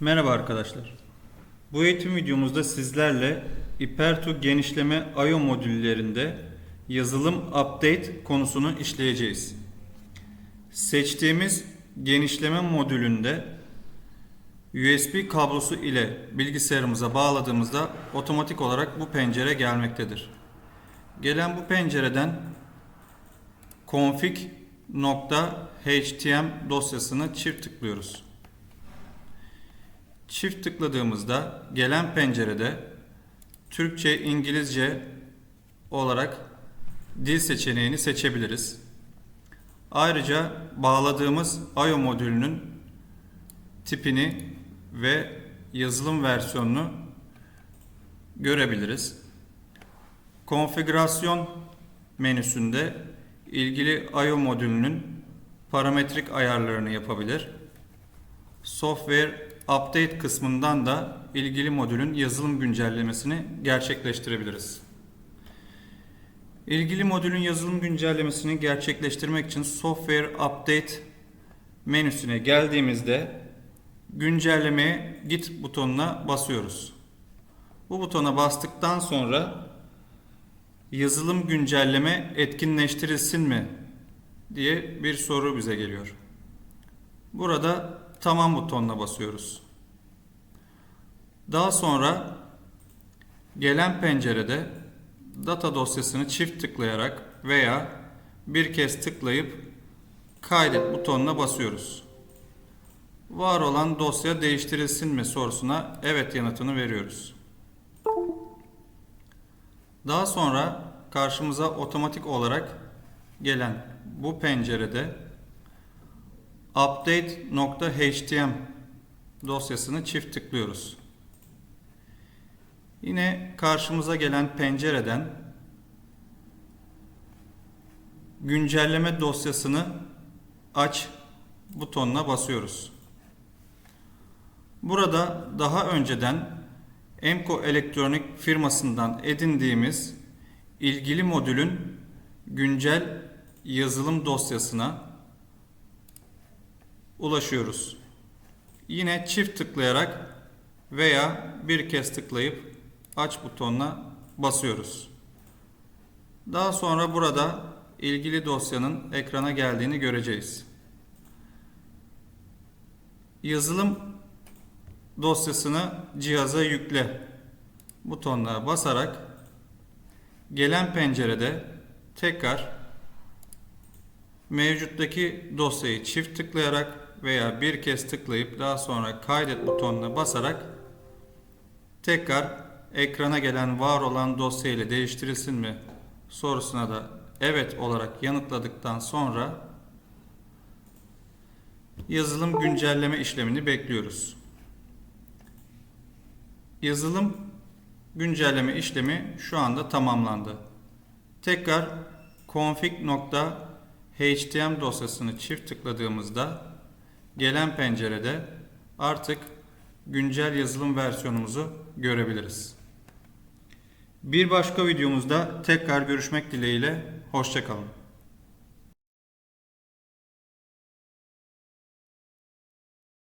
Merhaba arkadaşlar. Bu eğitim videomuzda sizlerle Ipertu genişleme I/O modüllerinde yazılım update konusunu işleyeceğiz. Seçtiğimiz genişleme modülünde USB kablosu ile bilgisayarımıza bağladığımızda otomatik olarak bu pencere gelmektedir. Gelen bu pencereden config.htm dosyasını çift tıklıyoruz. Çift tıkladığımızda gelen pencerede Türkçe, İngilizce olarak dil seçeneğini seçebiliriz. Ayrıca bağladığımız I/O modülünün tipini ve yazılım versiyonunu görebiliriz. Konfigürasyon menüsünde ilgili I/O modülünün parametrik ayarlarını yapabilir. Software Update kısmından da ilgili modülün yazılım güncellemesini gerçekleştirebiliriz. İlgili modülün yazılım güncellemesini gerçekleştirmek için Software Update menüsüne geldiğimizde güncellemeye git butonuna basıyoruz. Bu butona bastıktan sonra yazılım güncelleme etkinleştirilsin mi diye bir soru bize geliyor. Burada tamam butonuna basıyoruz. Daha sonra gelen pencerede data dosyasını çift tıklayarak veya bir kez tıklayıp kaydet butonuna basıyoruz. Var olan dosya değiştirilsin mi sorusuna evet yanıtını veriyoruz. Daha sonra karşımıza otomatik olarak gelen bu pencerede update.htm dosyasını çift tıklıyoruz. Yine karşımıza gelen pencereden güncelleme dosyasını aç butonuna basıyoruz. Burada daha önceden Emco Elektronik firmasından edindiğimiz ilgili modülün güncel yazılım dosyasına ulaşıyoruz. Yine çift tıklayarak veya bir kez tıklayıp aç butonuna basıyoruz. Daha sonra burada ilgili dosyanın ekrana geldiğini göreceğiz. Yazılım dosyasını cihaza yükle butonuna basarak gelen pencerede tekrar mevcuttaki dosyayı çift tıklayarak veya bir kez tıklayıp daha sonra kaydet butonuna basarak tekrar ekrana gelen var olan dosya ile değiştirilsin mi sorusuna da evet olarak yanıtladıktan sonra yazılım güncelleme işlemini bekliyoruz. Yazılım güncelleme işlemi şu anda tamamlandı. Tekrar config.htm dosyasını çift tıkladığımızda gelen pencerede artık güncel yazılım versiyonumuzu görebiliriz. Bir başka videomuzda tekrar görüşmek dileğiyle hoşçakalın.